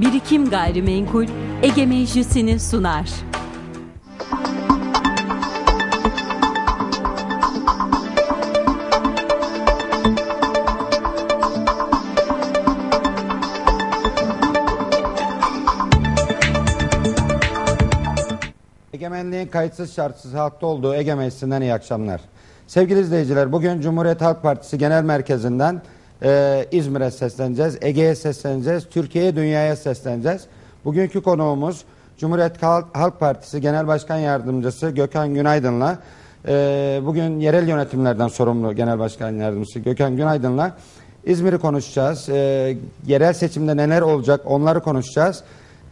Birikim Gayrimenkul Ege Meclisi'ni sunar. Egemenliğin kayıtsız şartsız halkta olduğu Ege Meclisi'nden iyi akşamlar. Sevgili izleyiciler bugün Cumhuriyet Halk Partisi Genel Merkezi'nden e, İzmir'e sesleneceğiz, Ege'ye sesleneceğiz, Türkiye'ye, dünyaya sesleneceğiz. Bugünkü konuğumuz Cumhuriyet Halk, Partisi Genel Başkan Yardımcısı Gökhan Günaydın'la e, bugün yerel yönetimlerden sorumlu Genel Başkan Yardımcısı Gökhan Günaydın'la İzmir'i konuşacağız. E, yerel seçimde neler olacak onları konuşacağız.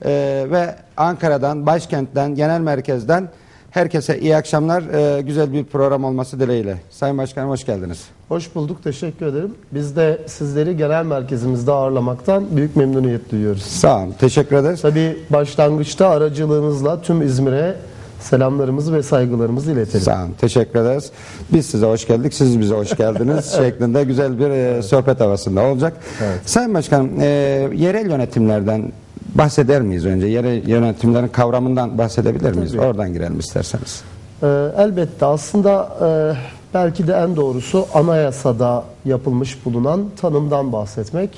Ee, ve Ankara'dan, başkentten, genel merkezden herkese iyi akşamlar. Ee, güzel bir program olması dileğiyle. Sayın Başkanım hoş geldiniz. Hoş bulduk, teşekkür ederim. Biz de sizleri genel merkezimizde ağırlamaktan büyük memnuniyet duyuyoruz. Sağ olun, teşekkür ederiz. Tabii başlangıçta aracılığınızla tüm İzmir'e selamlarımızı ve saygılarımızı iletelim. Sağ olun, teşekkür ederiz. Biz size hoş geldik, siz bize hoş geldiniz şeklinde güzel bir e, sohbet havasında olacak. Evet. Sayın Başkanım, e, yerel yönetimlerden bahseder miyiz önce? Yerel yönetimlerin kavramından bahsedebilir miyiz? Tabii. Oradan girelim isterseniz. Ee, elbette aslında e, belki de en doğrusu anayasada yapılmış bulunan tanımdan bahsetmek.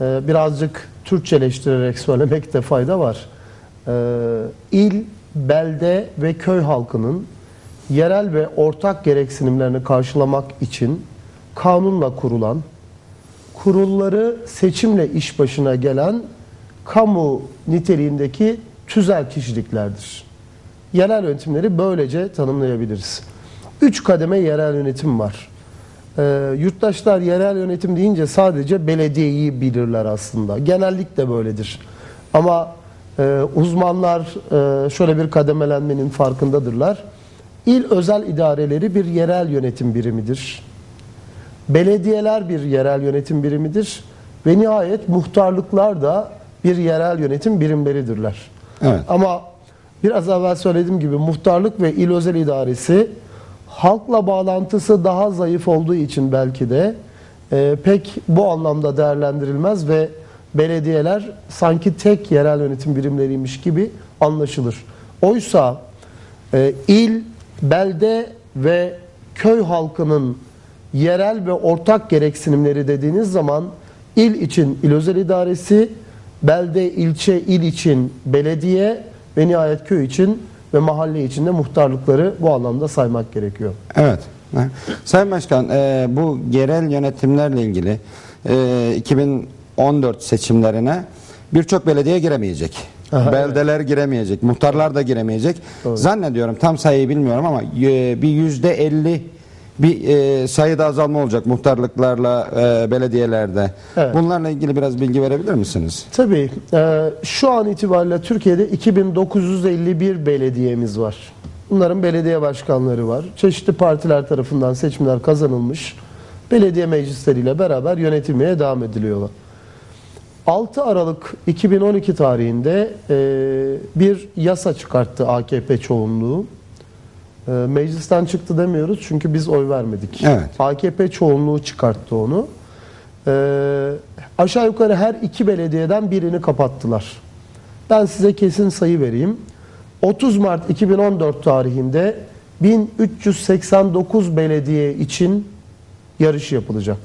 Ee, birazcık Türkçeleştirerek söylemekte fayda var. Ee, il, belde ve köy halkının yerel ve ortak gereksinimlerini karşılamak için kanunla kurulan, kurulları seçimle iş başına gelen kamu niteliğindeki tüzel kişiliklerdir. Yerel yönetimleri böylece tanımlayabiliriz. Üç kademe yerel yönetim var. Ee, yurttaşlar yerel yönetim deyince sadece belediyeyi bilirler aslında. Genellikle böyledir. Ama e, uzmanlar e, şöyle bir kademelenmenin farkındadırlar. İl özel idareleri bir yerel yönetim birimidir. Belediyeler bir yerel yönetim birimidir. Ve nihayet muhtarlıklar da bir yerel yönetim birimleridirler. Evet. Ama biraz evvel söylediğim gibi muhtarlık ve il özel idaresi halkla bağlantısı daha zayıf olduğu için belki de e, pek bu anlamda değerlendirilmez ve belediyeler sanki tek yerel yönetim birimleriymiş gibi anlaşılır. Oysa e, il, belde ve köy halkının yerel ve ortak gereksinimleri dediğiniz zaman il için il özel idaresi, belde, ilçe, il için belediye ve nihayet köy için ve mahalle için de muhtarlıkları bu anlamda saymak gerekiyor. Evet. Sayın Başkan, e, bu yerel yönetimlerle ilgili e, 2014 seçimlerine birçok belediye giremeyecek. Aha, Beldeler giremeyecek, muhtarlar da giremeyecek. Zannediyorum tam sayıyı bilmiyorum ama e, bir yüzde elli bir e, sayıda azalma olacak muhtarlıklarla e, belediyelerde. Evet. Bunlarla ilgili biraz bilgi verebilir misiniz? Tabii e, şu an itibariyle Türkiye'de 2951 belediyemiz var. Bunların belediye başkanları var. Çeşitli partiler tarafından seçimler kazanılmış. Belediye meclisleriyle beraber yönetilmeye devam ediliyorlar. 6 Aralık 2012 tarihinde e, bir yasa çıkarttı AKP çoğunluğu. E, meclisten çıktı demiyoruz çünkü biz oy vermedik. Evet. AKP çoğunluğu çıkarttı onu. E, aşağı yukarı her iki belediyeden birini kapattılar. Ben size kesin sayı vereyim. 30 Mart 2014 tarihinde 1389 belediye için yarış yapılacak.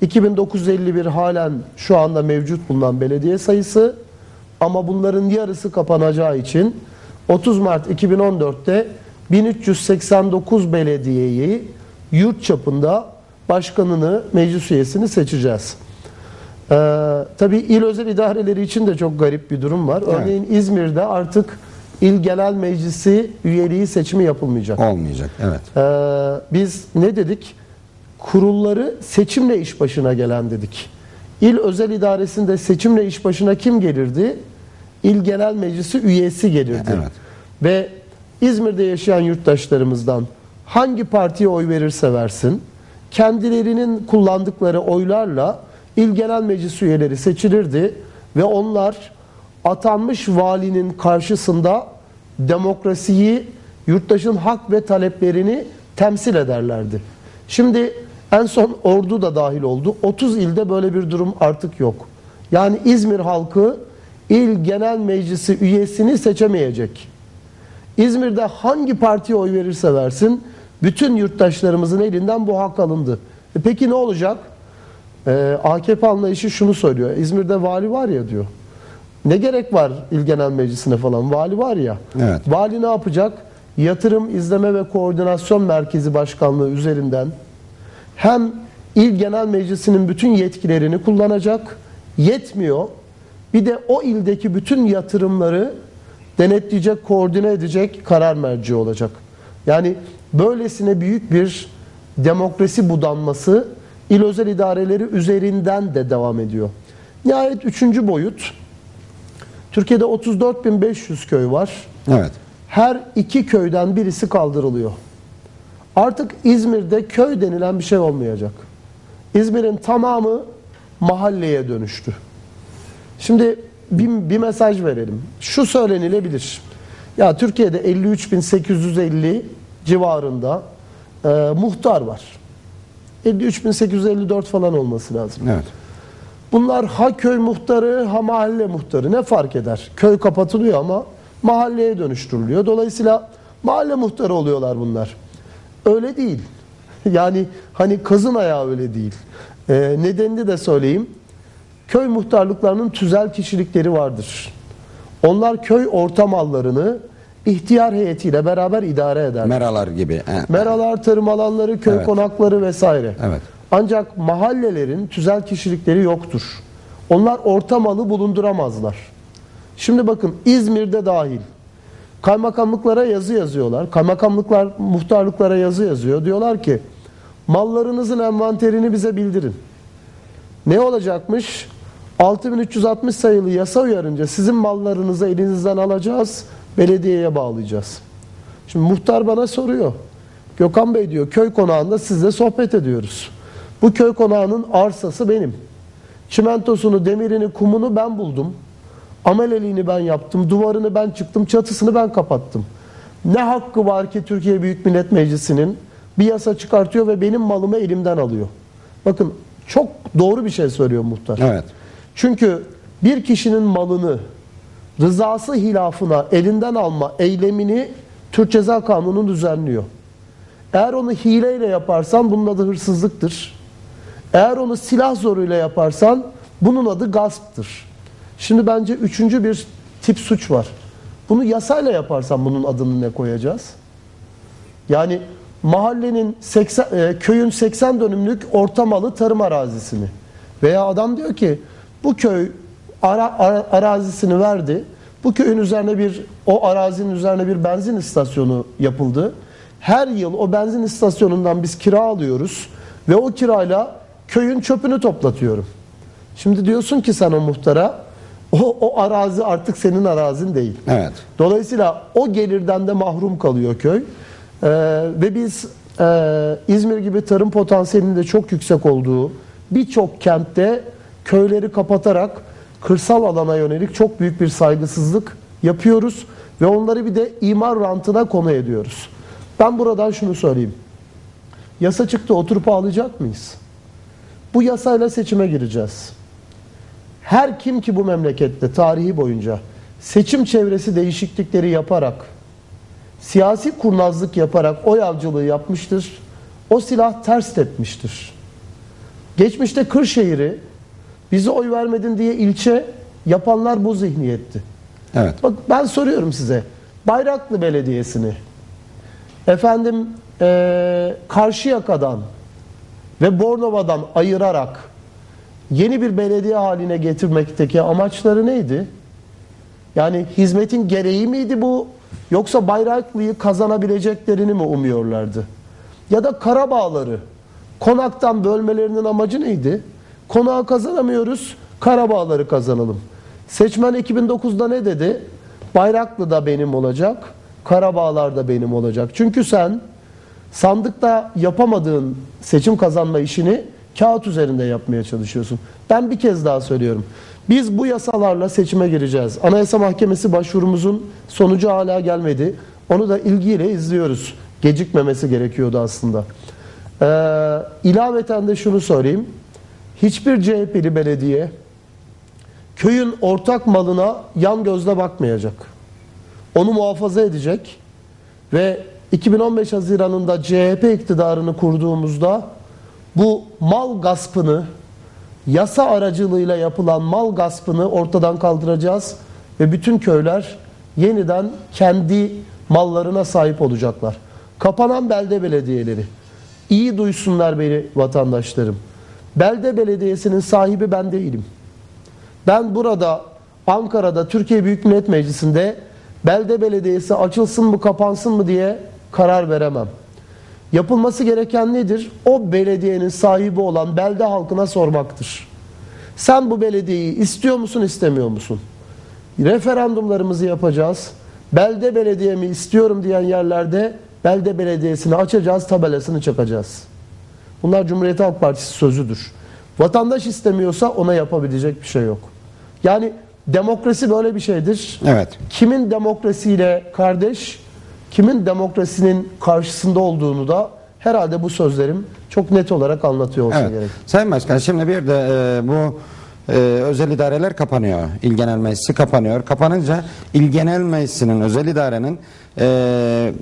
2951 halen şu anda mevcut bulunan belediye sayısı ama bunların yarısı kapanacağı için 30 Mart 2014'te 1389 belediyeyi yurt çapında başkanını, meclis üyesini seçeceğiz. Ee, tabii il özel idareleri için de çok garip bir durum var. Evet. Örneğin İzmir'de artık il genel meclisi üyeliği seçimi yapılmayacak. Olmayacak. Evet. Ee, biz ne dedik? Kurulları seçimle iş başına gelen dedik. İl özel idaresinde seçimle iş başına kim gelirdi? İl Genel Meclisi üyesi gelirdi. Evet. Ve İzmir'de yaşayan yurttaşlarımızdan hangi partiye oy verirse versin, kendilerinin kullandıkları oylarla İl Genel Meclis üyeleri seçilirdi ve onlar atanmış valinin karşısında demokrasiyi, yurttaşın hak ve taleplerini temsil ederlerdi. Şimdi en son ordu da dahil oldu. 30 ilde böyle bir durum artık yok. Yani İzmir halkı il genel meclisi üyesini seçemeyecek. İzmir'de hangi partiye oy verirse versin bütün yurttaşlarımızın elinden bu hak alındı. E peki ne olacak? Ee, AKP anlayışı şunu söylüyor. İzmir'de vali var ya diyor. Ne gerek var il genel meclisine falan? Vali var ya. Evet. Vali ne yapacak? Yatırım İzleme ve Koordinasyon Merkezi Başkanlığı üzerinden hem il genel meclisinin bütün yetkilerini kullanacak, yetmiyor. Bir de o ildeki bütün yatırımları denetleyecek, koordine edecek karar merci olacak. Yani böylesine büyük bir demokrasi budanması il özel idareleri üzerinden de devam ediyor. Nihayet üçüncü boyut, Türkiye'de 34.500 köy var. Evet. Her iki köyden birisi kaldırılıyor. Artık İzmir'de köy denilen bir şey olmayacak. İzmir'in tamamı mahalleye dönüştü. Şimdi bir, bir mesaj verelim. Şu söylenilebilir. Ya Türkiye'de 53.850 civarında e, muhtar var. 53.854 falan olması lazım. Evet. Bunlar ha köy muhtarı ha mahalle muhtarı ne fark eder? Köy kapatılıyor ama mahalleye dönüştürülüyor. Dolayısıyla mahalle muhtarı oluyorlar bunlar. Öyle değil. Yani hani kazın ayağı öyle değil. Ee, nedenini de söyleyeyim. Köy muhtarlıklarının tüzel kişilikleri vardır. Onlar köy orta mallarını ihtiyar heyetiyle beraber idare eder. Meralar gibi. He. Meralar, tarım alanları, köy Evet. konakları vesaire. Evet. Ancak mahallelerin tüzel kişilikleri yoktur. Onlar orta malı bulunduramazlar. Şimdi bakın İzmir'de dahil kaymakamlıklara yazı yazıyorlar. Kaymakamlıklar muhtarlıklara yazı yazıyor. Diyorlar ki mallarınızın envanterini bize bildirin. Ne olacakmış? 6360 sayılı yasa uyarınca sizin mallarınızı elinizden alacağız, belediyeye bağlayacağız. Şimdi muhtar bana soruyor. Gökhan Bey diyor köy konağında sizle sohbet ediyoruz. Bu köy konağının arsası benim. Çimentosunu, demirini, kumunu ben buldum. Ameleliğini ben yaptım, duvarını ben çıktım, çatısını ben kapattım. Ne hakkı var ki Türkiye Büyük Millet Meclisi'nin bir yasa çıkartıyor ve benim malımı elimden alıyor. Bakın çok doğru bir şey söylüyor muhtar. Evet. Çünkü bir kişinin malını rızası hilafına elinden alma eylemini Türk Ceza Kanunu düzenliyor. Eğer onu hileyle yaparsan bunun adı hırsızlıktır. Eğer onu silah zoruyla yaparsan bunun adı gasptır. Şimdi bence üçüncü bir tip suç var. Bunu yasayla yaparsan bunun adını ne koyacağız? Yani mahallenin 80, e, köyün 80 dönümlük ortamalı tarım arazisini veya adam diyor ki bu köy ara, ara- arazisini verdi. Bu köyün üzerine bir o arazinin üzerine bir benzin istasyonu yapıldı. Her yıl o benzin istasyonundan biz kira alıyoruz ve o kirayla köyün çöpünü toplatıyorum. Şimdi diyorsun ki sen o muhtara o, o arazi artık senin arazin değil. Evet. Dolayısıyla o gelirden de mahrum kalıyor köy. Ee, ve biz e, İzmir gibi tarım potansiyelinin de çok yüksek olduğu birçok kentte köyleri kapatarak kırsal alana yönelik çok büyük bir saygısızlık yapıyoruz ve onları bir de imar rantına konu ediyoruz. Ben buradan şunu söyleyeyim. Yasa çıktı oturup ağlayacak mıyız? Bu yasayla seçime gireceğiz. Her kim ki bu memlekette tarihi boyunca seçim çevresi değişiklikleri yaparak, siyasi kurnazlık yaparak oy avcılığı yapmıştır. O silah ters tepmiştir. Geçmişte Kırşehir'i bize oy vermedin diye ilçe yapanlar bu zihniyetti. Evet. Bak ben soruyorum size. Bayraklı Belediyesi'ni efendim eee Karşıyaka'dan ve Bornova'dan ayırarak yeni bir belediye haline getirmekteki amaçları neydi? Yani hizmetin gereği miydi bu? Yoksa Bayraklı'yı kazanabileceklerini mi umuyorlardı? Ya da Karabağları konaktan bölmelerinin amacı neydi? Konağı kazanamıyoruz, Karabağları kazanalım. Seçmen 2009'da ne dedi? Bayraklı da benim olacak, Karabağlar da benim olacak. Çünkü sen sandıkta yapamadığın seçim kazanma işini kağıt üzerinde yapmaya çalışıyorsun. Ben bir kez daha söylüyorum. Biz bu yasalarla seçime gireceğiz. Anayasa Mahkemesi başvurumuzun sonucu hala gelmedi. Onu da ilgiyle izliyoruz. Gecikmemesi gerekiyordu aslında. Ee, ilaveten de şunu söyleyeyim. Hiçbir CHP'li belediye köyün ortak malına yan gözle bakmayacak. Onu muhafaza edecek ve 2015 Haziran'ında CHP iktidarını kurduğumuzda bu mal gaspını yasa aracılığıyla yapılan mal gaspını ortadan kaldıracağız ve bütün köyler yeniden kendi mallarına sahip olacaklar. Kapanan belde belediyeleri. iyi duysunlar beni vatandaşlarım. Belde belediyesinin sahibi ben değilim. Ben burada Ankara'da Türkiye Büyük Millet Meclisi'nde belde belediyesi açılsın mı kapansın mı diye karar veremem. Yapılması gereken nedir? O belediyenin sahibi olan belde halkına sormaktır. Sen bu belediyeyi istiyor musun, istemiyor musun? Referandumlarımızı yapacağız. Belde belediyemi istiyorum diyen yerlerde belde belediyesini açacağız, tabelasını çakacağız. Bunlar Cumhuriyet Halk Partisi sözüdür. Vatandaş istemiyorsa ona yapabilecek bir şey yok. Yani demokrasi böyle bir şeydir. Evet. Kimin demokrasiyle kardeş, kimin demokrasinin karşısında olduğunu da herhalde bu sözlerim çok net olarak anlatıyor olsa Evet. gerek. Sayın Başkan şimdi bir de e, bu e, özel idareler kapanıyor. İl Genel Meclisi kapanıyor. Kapanınca İl Genel Meclisi'nin özel idarenin e,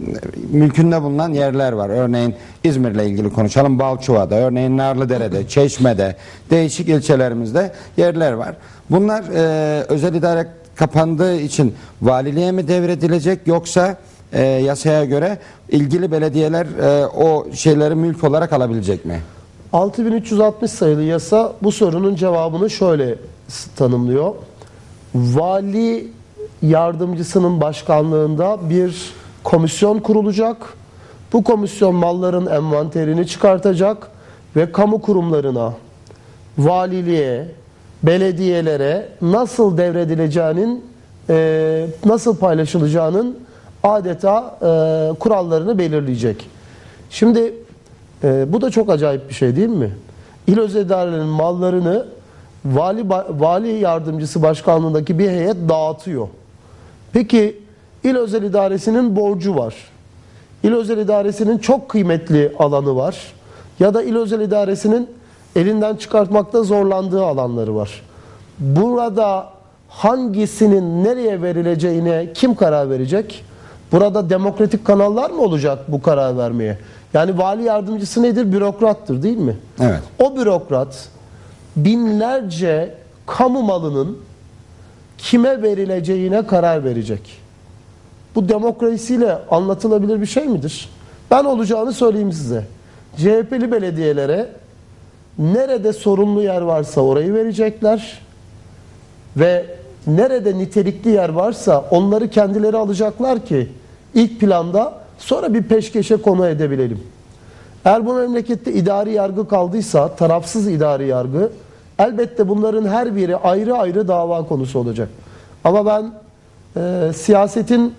mülkünde bulunan yerler var. Örneğin İzmir'le ilgili konuşalım. Balçova'da, örneğin Narlıdere'de, Çeşme'de, değişik ilçelerimizde yerler var. Bunlar e, özel idare kapandığı için valiliğe mi devredilecek yoksa e, yasaya göre ilgili belediyeler e, o şeyleri mülk olarak alabilecek mi? 6360 sayılı yasa bu sorunun cevabını şöyle tanımlıyor. Vali yardımcısının başkanlığında bir komisyon kurulacak. Bu komisyon malların envanterini çıkartacak ve kamu kurumlarına, valiliğe, belediyelere nasıl devredileceğinin, e, nasıl paylaşılacağının adeta e, kurallarını belirleyecek. Şimdi e, bu da çok acayip bir şey değil mi? İl özel idarelerinin mallarını vali, vali yardımcısı başkanlığındaki bir heyet dağıtıyor. Peki il özel idaresinin borcu var. İl özel idaresinin çok kıymetli alanı var. Ya da il özel idaresinin elinden çıkartmakta zorlandığı alanları var. Burada hangisinin nereye verileceğine kim karar verecek? Burada demokratik kanallar mı olacak bu karar vermeye? Yani vali yardımcısı nedir? Bürokrattır değil mi? Evet. O bürokrat binlerce kamu malının kime verileceğine karar verecek. Bu demokrasiyle anlatılabilir bir şey midir? Ben olacağını söyleyeyim size. CHP'li belediyelere nerede sorumlu yer varsa orayı verecekler ve nerede nitelikli yer varsa onları kendileri alacaklar ki ilk planda sonra bir peşkeşe konu edebilelim. Eğer bu memlekette idari yargı kaldıysa, tarafsız idari yargı, elbette bunların her biri ayrı ayrı dava konusu olacak. Ama ben e, siyasetin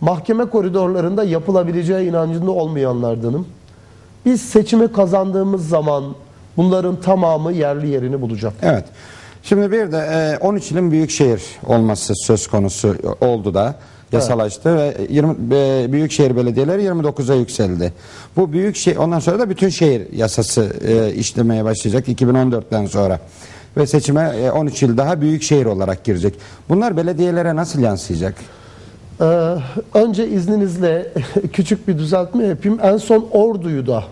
mahkeme koridorlarında yapılabileceği inancında olmayanlardanım. Biz seçimi kazandığımız zaman bunların tamamı yerli yerini bulacak. Evet. Şimdi bir de e, 13 ilin büyükşehir olması söz konusu oldu da yasalaştı ve 20 e, büyükşehir belediyeleri 29'a yükseldi. Bu büyükşehir ondan sonra da bütün şehir yasası e, işlemeye başlayacak 2014'ten sonra. Ve seçime e, 13 il daha büyükşehir olarak girecek. Bunlar belediyelere nasıl yansıyacak? Ee, önce izninizle küçük bir düzeltme yapayım. En son Ordu'yu da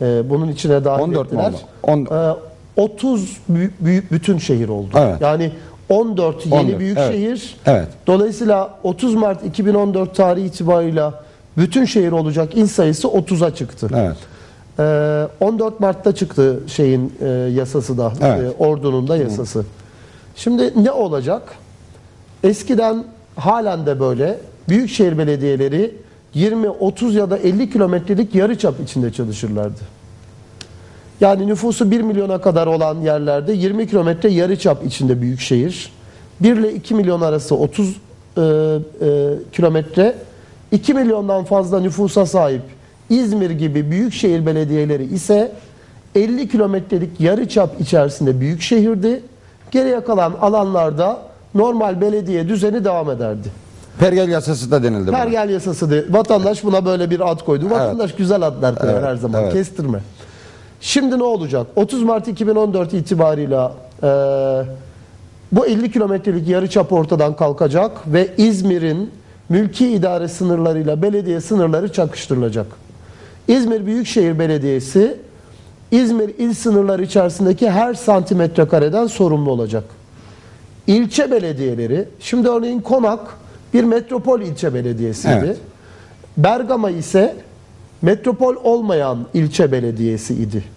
e, bunun içine dahil 14 mu ettiler. oldu? On- Ee, 30 büyük, büyük bütün şehir oldu. Evet. Yani 14 yeni 14, büyük evet. Evet. Dolayısıyla 30 Mart 2014 tarihi itibarıyla bütün şehir olacak il sayısı 30'a çıktı. Evet. Ee, 14 Mart'ta çıktı şeyin e, yasası da, Evet. e, ordunun da yasası. Şimdi ne olacak? Eskiden halen de böyle büyükşehir belediyeleri 20, 30 ya da 50 kilometrelik yarıçap içinde çalışırlardı. Yani nüfusu 1 milyona kadar olan yerlerde 20 kilometre yarıçap içinde büyükşehir. 1 ile 2 milyon arası 30 e, e, kilometre. 2 milyondan fazla nüfusa sahip İzmir gibi büyükşehir belediyeleri ise 50 kilometrelik yarıçap içerisinde büyük şehirdi. Geriye kalan alanlarda normal belediye düzeni devam ederdi. Pergel yasası da denildi. buna. Pergel yasası de, vatandaş buna böyle bir ad koydu. Vatandaş güzel adlar koyar Evet, her zaman. evet. Kestirme. Şimdi ne olacak? 30 Mart 2014 itibarıyla e, Bu 50 kilometrelik yarıçap ortadan kalkacak ve İzmir'in mülki idare sınırlarıyla belediye sınırları çakıştırılacak. İzmir Büyükşehir Belediyesi İzmir il sınırları içerisindeki her santimetre kareden sorumlu olacak. İlçe belediyeleri, şimdi örneğin Konak bir metropol ilçe belediyesiydi. Evet. Bergama ise metropol olmayan ilçe belediyesi idi.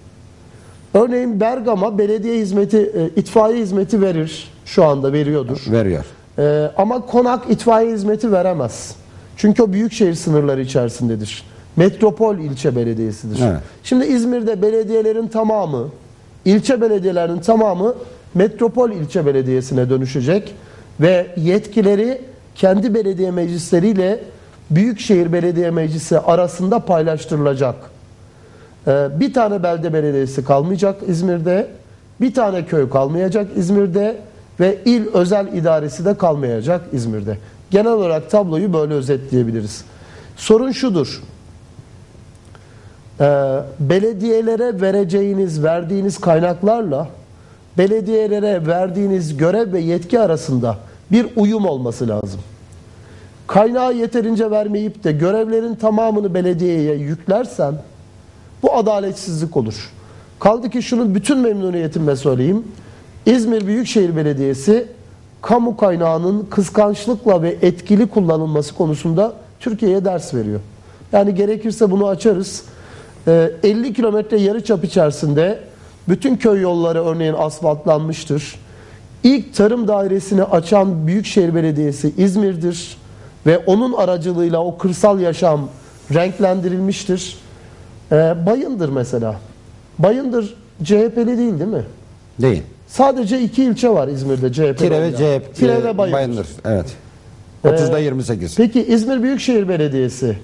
Örneğin Bergama belediye hizmeti, e, itfaiye hizmeti verir. Şu anda veriyordur. Veriyor. Ee, ama konak itfaiye hizmeti veremez. Çünkü o büyükşehir sınırları içerisindedir. Metropol ilçe belediyesidir. Evet. Şimdi İzmir'de belediyelerin tamamı, ilçe belediyelerinin tamamı metropol ilçe belediyesine dönüşecek ve yetkileri kendi belediye meclisleriyle büyükşehir belediye meclisi arasında paylaştırılacak. Ee, bir tane belde belediyesi kalmayacak İzmir'de, bir tane köy kalmayacak İzmir'de ve il özel idaresi de kalmayacak İzmir'de. Genel olarak tabloyu böyle özetleyebiliriz. Sorun şudur. Ee, belediyelere vereceğiniz, verdiğiniz kaynaklarla belediyelere verdiğiniz görev ve yetki arasında bir uyum olması lazım. Kaynağı yeterince vermeyip de görevlerin tamamını belediyeye yüklersen bu adaletsizlik olur. Kaldı ki şunu bütün memnuniyetimle söyleyeyim. İzmir Büyükşehir Belediyesi kamu kaynağının kıskançlıkla ve etkili kullanılması konusunda Türkiye'ye ders veriyor. Yani gerekirse bunu açarız. Ee, 50 kilometre yarıçap içerisinde bütün köy yolları örneğin asfaltlanmıştır. İlk tarım dairesini açan Büyükşehir Belediyesi İzmir'dir ve onun aracılığıyla o kırsal yaşam renklendirilmiştir. Ee, Bayındır mesela. Bayındır CHP'li değil değil mi? Değil. Sadece iki ilçe var İzmir'de CHP. Tire ve. CHP. Tire ve Bayındır. Bayındır. Evet. 30'da 28. Peki İzmir Büyükşehir Belediyesi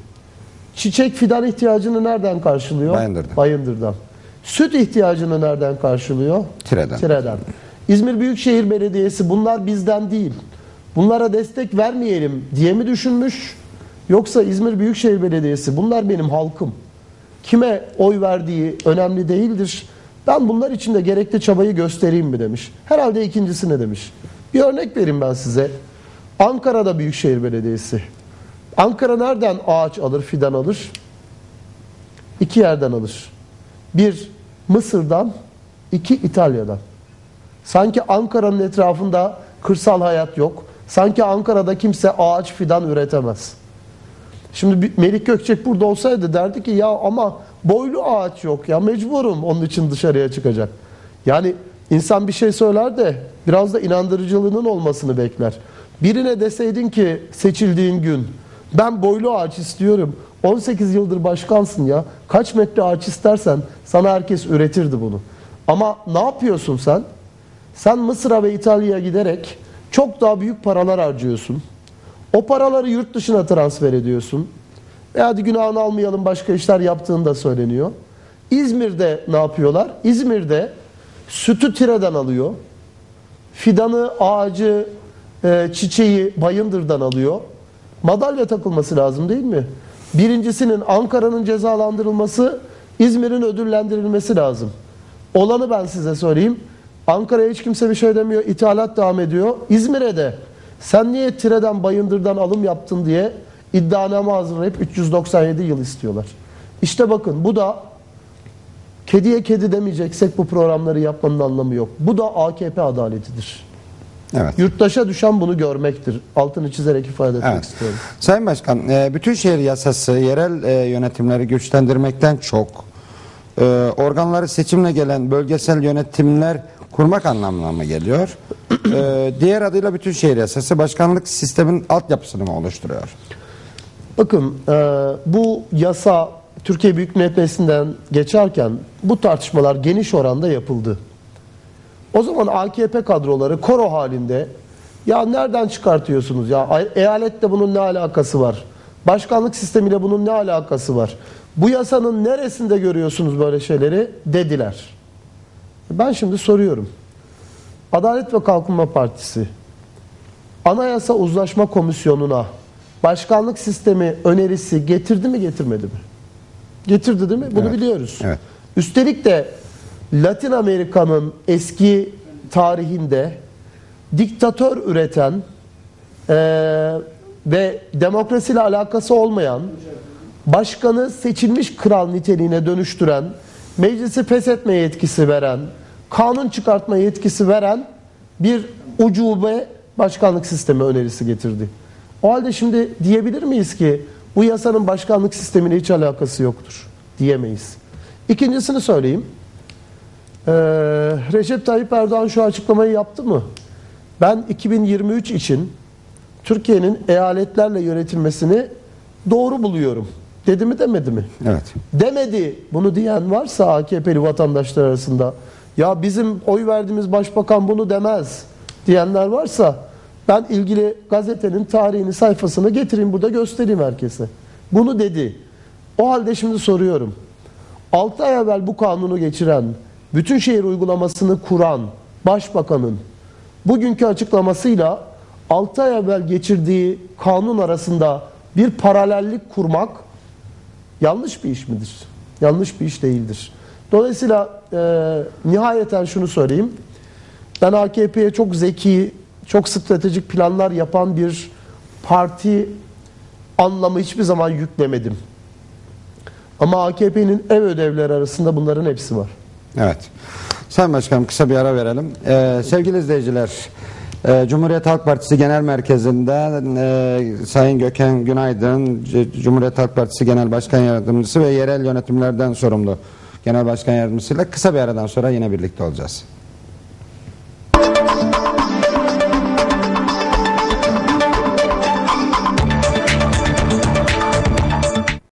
çiçek fidan ihtiyacını nereden karşılıyor? Bayındır'dan. Bayındır'dan. Süt ihtiyacını nereden karşılıyor? Tire'den. Tire'den. İzmir Büyükşehir Belediyesi bunlar bizden değil. Bunlara destek vermeyelim diye mi düşünmüş? Yoksa İzmir Büyükşehir Belediyesi bunlar benim halkım. Kime oy verdiği önemli değildir. Ben bunlar için de gerekli çabayı göstereyim mi demiş. Herhalde ikincisine demiş. Bir örnek vereyim ben size. Ankara'da Büyükşehir Belediyesi. Ankara nereden ağaç alır, fidan alır? İki yerden alır. Bir Mısır'dan, iki İtalya'dan. Sanki Ankara'nın etrafında kırsal hayat yok. Sanki Ankara'da kimse ağaç fidan üretemez. Şimdi Melik Gökçek burada olsaydı derdi ki ya ama boylu ağaç yok ya mecburum onun için dışarıya çıkacak. Yani insan bir şey söyler de biraz da inandırıcılığının olmasını bekler. Birine deseydin ki seçildiğin gün ben boylu ağaç istiyorum. 18 yıldır başkansın ya. Kaç metre ağaç istersen sana herkes üretirdi bunu. Ama ne yapıyorsun sen? Sen Mısır'a ve İtalya'ya giderek çok daha büyük paralar harcıyorsun. O paraları yurt dışına transfer ediyorsun. E hadi günahını almayalım başka işler yaptığın da söyleniyor. İzmir'de ne yapıyorlar? İzmir'de sütü tireden alıyor. Fidanı, ağacı, e, çiçeği Bayındır'dan alıyor. Madalya takılması lazım değil mi? Birincisinin Ankara'nın cezalandırılması, İzmir'in ödüllendirilmesi lazım. Olanı ben size söyleyeyim. Ankara'ya hiç kimse bir şey demiyor. İthalat devam ediyor. İzmir'e de sen niye Tire'den Bayındır'dan alım yaptın diye iddianame hazırlayıp 397 yıl istiyorlar. İşte bakın bu da kediye kedi demeyeceksek bu programları yapmanın anlamı yok. Bu da AKP adaletidir. Evet. Yurttaşa düşen bunu görmektir. Altını çizerek ifade etmek Evet. istiyorum. Sayın Başkan, e, bütün şehir yasası yerel e, yönetimleri güçlendirmekten çok e, organları seçimle gelen bölgesel yönetimler kurmak anlamına mı geliyor? E, diğer adıyla bütün şehir yasası başkanlık sistemin altyapısını mı oluşturuyor? Bakın e, bu yasa Türkiye Büyük Millet Meclisi'nden geçerken bu tartışmalar geniş oranda yapıldı. O zaman AKP kadroları koro halinde ya nereden çıkartıyorsunuz ya eyaletle bunun ne alakası var? Başkanlık sistemiyle bunun ne alakası var? Bu yasanın neresinde görüyorsunuz böyle şeyleri dediler. Ben şimdi soruyorum. Adalet ve Kalkınma Partisi Anayasa Uzlaşma Komisyonu'na başkanlık sistemi önerisi getirdi mi getirmedi mi? Getirdi değil mi? Bunu Evet. biliyoruz. Evet. Üstelik de Latin Amerika'nın eski tarihinde diktatör üreten e, ve demokrasiyle alakası olmayan başkanı seçilmiş kral niteliğine dönüştüren, meclisi feshetme yetkisi veren, kanun çıkartma yetkisi veren bir ucube başkanlık sistemi önerisi getirdi. O halde şimdi diyebilir miyiz ki bu yasanın başkanlık sistemiyle hiç alakası yoktur? Diyemeyiz. İkincisini söyleyeyim. Ee, Recep Tayyip Erdoğan şu açıklamayı yaptı mı? Ben 2023 için Türkiye'nin eyaletlerle yönetilmesini doğru buluyorum. Dedi mi demedi mi? Evet. Demedi. Bunu diyen varsa AKP'li vatandaşlar arasında ya bizim oy verdiğimiz başbakan bunu demez diyenler varsa ben ilgili gazetenin tarihini sayfasını getireyim burada göstereyim herkese. Bunu dedi. O halde şimdi soruyorum. 6 ay evvel bu kanunu geçiren, bütün şehir uygulamasını kuran başbakanın bugünkü açıklamasıyla 6 ay evvel geçirdiği kanun arasında bir paralellik kurmak yanlış bir iş midir? Yanlış bir iş değildir. Dolayısıyla e, nihayeten şunu söyleyeyim. Ben AKP'ye çok zeki, çok stratejik planlar yapan bir parti anlamı hiçbir zaman yüklemedim. Ama AKP'nin ev ödevleri arasında bunların hepsi var. Evet. Sayın Başkanım kısa bir ara verelim. Ee, sevgili izleyiciler, Cumhuriyet Halk Partisi Genel Merkezi'nden e, Sayın Gökhan Günaydın, Cumhuriyet Halk Partisi Genel Başkan Yardımcısı ve yerel yönetimlerden sorumlu Genel Başkan Yardımcısıyla kısa bir aradan sonra yine birlikte olacağız.